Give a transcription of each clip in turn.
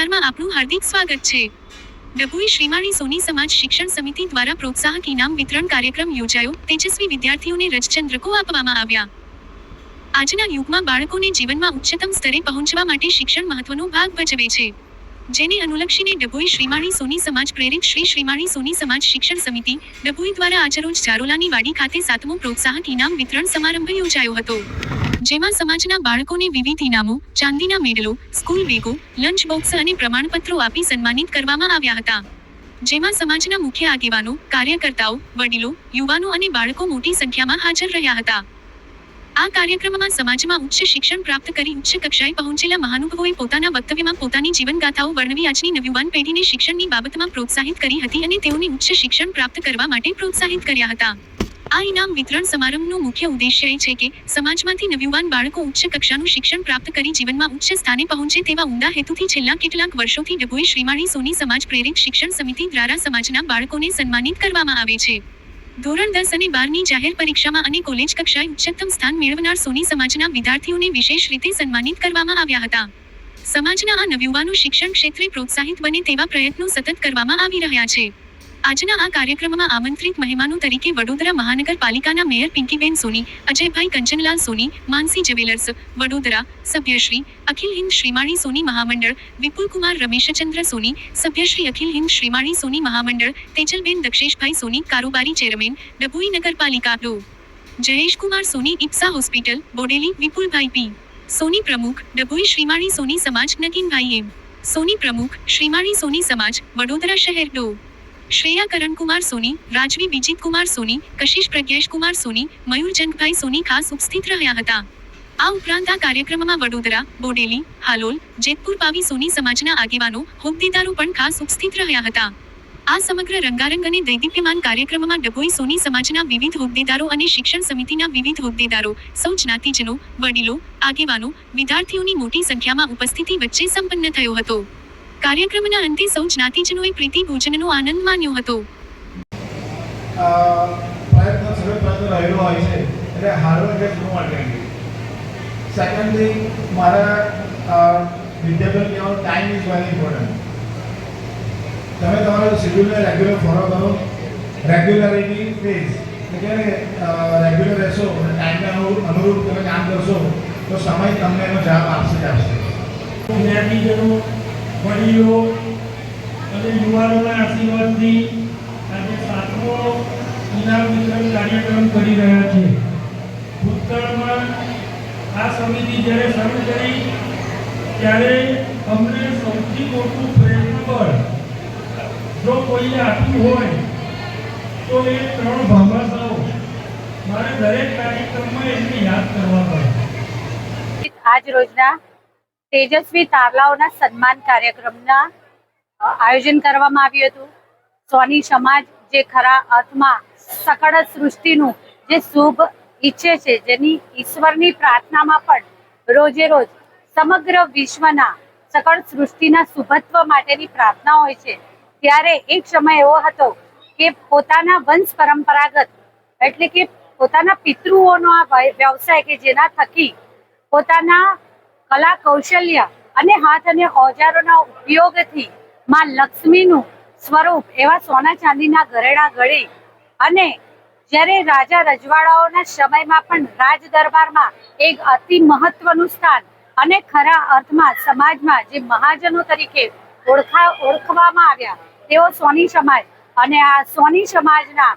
સમાચારમાં આપનું હાર્દિક સ્વાગત છે. ડભોઈ શ્રીમાળી સોની સમાજ શિક્ષણ સમિતિ દ્વારા પ્રોત્સાહક ઇનામ વિતરણ કાર્યક્રમ યોજાયો. તેજસ્વી વિદ્યાર્થીઓને રજચંદ્રકો આપવામાં આવ્યા. આજના યુગમાં બાળકોને જીવનમાં ઉચ્ચતમ સ્તરે પહોંચવા માટે શિક્ષણ મહત્વનો ભાગ ભજવે છે. જેને અનુલક્ષીને ડભોઈ શ્રીમાણી સોની સમાજ પ્રેરિત શ્રી શ્રીમાણી સોની સમાજ શિક્ષણ સમિતિ ડભોઈ દ્વારા આજરોજ જારોલાની વાડી ખાતે સાતમો પ્રોત્સાહક ઇનામ વિતરણ સમારંભ યોજાયો હતો. જેમાં સમાજના બાળકોને વિવિધ ઇનામો, ચાંદીના મેડલો, સ્કૂલ બેગો, લંચ બોક્સ અને પ્રમાણપત્રો આપી સન્માનિત કરવામાં આવ્યા હતા. જેમાં સમાજના મુખ્ય આગેવાનો, કાર્યકર્તાઓ, વડીલો, યુવાનો અને બાળકો મોટી સંખ્યામાં હાજર રહ્યા હતા. આ કાર્યક્રમમાં સમાજમાં ઉચ્ચ શિક્ષણ પ્રાપ્ત કરી ઉચ્ચ કક્ષાએ પહોંચેલા મહાનુભાવોએ પોતાના વક્તવ્યમાં પોતાની જીવનગાથાઓ વર્ણવી આજની નવયુવાન પેઢીને શિક્ષણની બાબતમાં પ્રોત્સાહિત કરી હતી અને તેઓને ઉચ્ચ શિક્ષણ પ્રાપ્ત કરવા માટે પ્રોત્સાહિત કર્યા હતા. આ ઇનામ વિતરણ સમારંભનો મુખ્ય ઉદ્દેશ્ય એ છે કે સમાજમાંથી નવયુવાન બાળકો ઉચ્ચ કક્ષાનું શિક્ષણ પ્રાપ્ત કરી જીવનમાં ઉચ્ચ સ્થાને પહોંચે તેવા ઉમદા હેતુથી છેલ્લા કેટલાક વર્ષોથી ડભોઈ શ્રીમાળી સોની સમાજ પ્રેરિત શિક્ષણ સમિતિ દ્વારા સમાજના બાળકોને સન્માનિત કરવામાં આવે છે. ધોરણ દસ અને બારની જાહેર પરીક્ષામાં અને કોલેજ કક્ષાએ ઉચ્ચતમ સ્થાન મેળવનાર સોની સમાજના વિદ્યાર્થીઓને વિશેષ રીતે સન્માનિત કરવામાં આવ્યા હતા. સમાજના આ નવયુવાનો શિક્ષણ ક્ષેત્રે પ્રોત્સાહિત બને તેવા પ્રયત્નો સતત કરવામાં આવી રહ્યા છે. આજના આ કાર્યક્રમમાં આમંત્રિત મહેમાનો તરીકે વડોદરા મહાનગરપાલિકાના મેયર પિંકીબેન સોની, અજયભાઈ કંચનલાલ સોની, માનસી જ્વેલર્સ, વડોદરા સભ્યશ્રી અખિલ હિન્દ શ્રીમાળી સોની મહામંડળ, વિપુલકુમાર રમેશચંદ્ર સોની, સભ્યશ્રી અખિલ હિન્દ શ્રીમાળી સોની મહામંડળ, તેજલબેન દક્ષેશભાઈ સોની, કારોબારી ચેરમેન, ડભોઈ નગરપાલિકા ડો જયેશકુમાર સોની ઇપ્સા હોસ્પિટલ, બોડેલી, વિપુલભાઈ પી. સોની પ્રમુખ, ડભોઈ શ્રીમાળી સોની સમાજ નગીનભાઈ એમ. સોની પ્રમુખ, શ્રીમાળી સોની સમાજ, વડોદરા શહેર ડો. શ્રેયા કરણકુમાર સોની, રાજવી બીજીત કુમાર સોની, કશિશ પ્રજ્ઞેશ કુમાર સોની, મયુર જંગભાઈ સોની ખાસ ઉપસ્થિત રહ્યા હતા. આ ઉપરાંત આ કાર્યક્રમમાં વડોદરા, બોડેલી, હાલોલ, જેતપુર પાવી સોની સમાજના આગેવાનો, હોદ્દેદારો પણ ખાસ ઉપસ્થિત રહ્યા હતા. આ સમગ્ર રંગારંગ અને દૈદીપ્યમાન કાર્યક્રમમાં ડભોઈ સોની સમાજના વિવિધ હોદ્દેદારો અને શિક્ષણ સમિતિના વિવિધ હોદ્દેદારો, સૌ જ્ઞાતિજનો, વડીલો, આગેવાનો, વિદ્યાર્થીઓની મોટી સંખ્યામાં ઉપસ્થિતિ વચ્ચે સંપન્ન થયો હતો. કાર્યક્રમના અંતે સૌ જ્ઞાતિજનોએ પ્રીતિ ભોજનનો આનંદ માણ્યો હતો. પ્રયત્ન સતત પ્રયત્ન રહેલો હોય છે એટલે hard work is no alternative secondly મારા વિદ્યાભ્યાસ ટાઈમ ઇઝ વેરી ઇમ્પોર્ટન્ટ તમે તમારા શેડ્યુલને રેગ્યુલર ફોલો કરો. રેગ્યુલરિટી ફેઝ એટલે કે રેગ્યુલર રહેશો અને ટાઈમને અનુરૂપ અનુરૂપ તમે કામ કરશો તો સમય તમને એનો જવાબ આપશે જ આપશે. જ્ઞાતિજનો વડીલો અને યુવાનોના આશીર્વાદથી આજે સાતમો ઇનામ વિતરણ કાર્યક્રમ કરી રહ્યા છે. ભૂતકાળમાં આ સમિતિ જ્યારે શરૂ કરી, ત્યારે અમને સૌથી મોટું પ્રેરણાબળ જો કોઈએ આપ્યું હોય, તો એ ત્રણ ભામાશાઓ મારે દરેક કાર્યક્રમમાં એમને યાદ કરવા પડે. આજ રોજના તેજસ્વી તારલાઓના સન્માન કાર્યક્રમના આયોજન કરવામાં આવ્યું હતું. સોની સમાજ જે ખરા અર્થમાં સકળ સૃષ્ટિનું જે શુભ ઈચ્છે છે, જેની ઈશ્વરની પ્રાર્થનામાં પણ રોજે રોજ સમગ્ર વિશ્વના સકળ સૃષ્ટિના શુભત્વ માટેની પ્રાર્થના હોય છે, ત્યારે એક સમય એવો હતો કે પોતાના વંશ પરંપરાગત, એટલે કે પોતાના પિતૃઓનો આ વ્યવસાય કે જેના થકી પોતાના કલા કૌશલ્ય અને હાથ અને ઓજારોના ઉપયોગથી માં લક્ષ્મીનું સ્વરૂપ એવા સોના ચાંદીના ઘરેણા ઘડી અને જ્યારે રાજા રજવાડાઓના સમયમાં પણ રાજ દરબારમાં એક અતિ મહત્વનું સ્થાન અને ખરા અર્થમાં સમાજમાં જે મહાજનો તરીકે ઓળખા ઓળખવામાં આવ્યા, તેઓ સોની સમાજ અને આ સોની સમાજના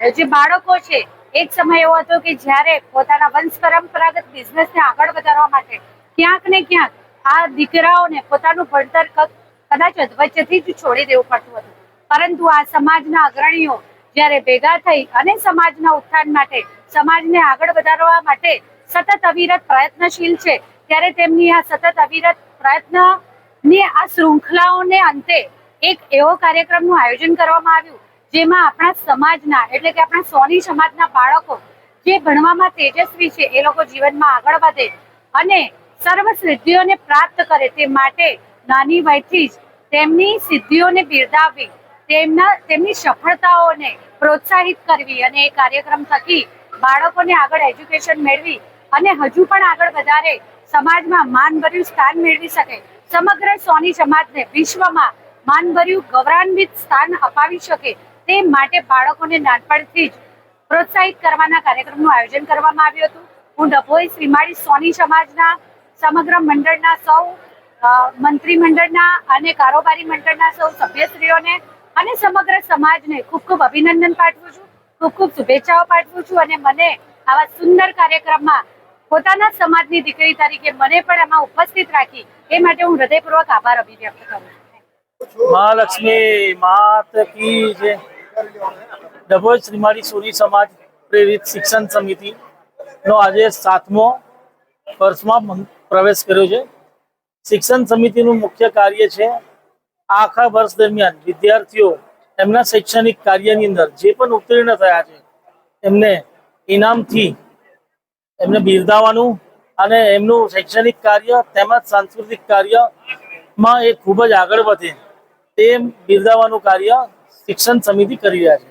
જે બાળકો છે એક સમય એવો હતો કે જ્યારે પોતાના વંશ પરંપરાગત બિઝનેસને આગળ વધારવા માટે ક્યાંક ને ક્યાંક આ દીકરાઓને પોતાનું ભણતર કદાચ અધવચ્ચેથી જ છોડી દેવું પડતું હતું. પરંતુ આ સમાજના અગ્રણીઓ જ્યારે ભેગા થઈ અને સમાજના ઉત્થાન માટે, સમાજને આગળ વધારવા માટે સતત અવિરત પ્રયત્નશીલ છે, ત્યારે તેમની આ સતત અવિરત પ્રયત્નની આ શૃંખલાઓને અંતે એક એવો કાર્યક્રમનું આયોજન કરવામાં આવ્યું, જેમાં આપણા સમાજના, એટલે કે આપણા સોની સમાજના બાળકો જે ભણવામાં તેજસ્વી છે, એ લોકો જીવનમાં આગળ વધે અને સર્વ સિદ્ધિઓને પ્રાપ્ત કરે તે માટે નાની વયથી જ તેમની સિદ્ધિઓને બિરદાવી, તેમના, તેમની સફળતાઓને પ્રોત્સાહિત કરવી અને એ કાર્યક્રમ થકી બાળકોને આગળ એજ્યુકેશન મેળવી અને હજુ પણ આગળ વધારે સમાજમાં માનભર્યું સ્થાન મેળવી શકે. સમગ્ર સોની સમાજને વિશ્વમાં માનભર્યું ગૌરવાન્વિત સ્થાન અપાવી શકે તે માટે બાળકોને નાનપણથી જ પ્રોત્સાહિત કરવાના કાર્યક્રમનું આયોજન કરવામાં આવ્યું હતું. હું ડભોઈ શ્રીમાળી સોની સમાજના સમગ્ર મંડળના સૌ મંત્રી મંત્રીમંડળના અને કારોબારી મંડળના સૌ સભ્યશ્રીઓને અને સમગ્ર સમાજને ખૂબ ખૂબ અભિનંદન પાઠવું છું, ખૂબ ખૂબ શુભેચ્છાઓ પાઠવું છું અને મને આવા સુંદર કાર્યક્રમમાં પોતાના સમાજની દીકરી તરીકે મને પણ એમાં ઉપસ્થિત રાખી એ માટે હું હૃદયપૂર્વક આભાર અભિવ્યક્ત કરું છું. મહાલક્ષ્મી, માત કી જે ડભોઈ શ્રીમાળી સોની સમાજ પ્રેરિત શિક્ષણ સમિતિ નો આજે સાતમો વર્ષમાં પ્રવેશ કર્યો છે. શિક્ષણ સમિતિનું મુખ્ય કાર્ય છે આખા વર્ષ દરમિયાન વિદ્યાર્થીઓ એમના શૈક્ષણિક કાર્યની અંદર જે પણ ઉત્તીર્ણ થયા છે, એમને ઇનામથી એમને બિરદાવવાનું અને એમનું શૈક્ષણિક કાર્ય તેમજ સાંસ્કૃતિક કાર્યમાં એ ખૂબ જ આગળ વધે તેમ બિરદાવવાનું કાર્ય શિક્ષણ સમિતિ કરી રહ્યા છે.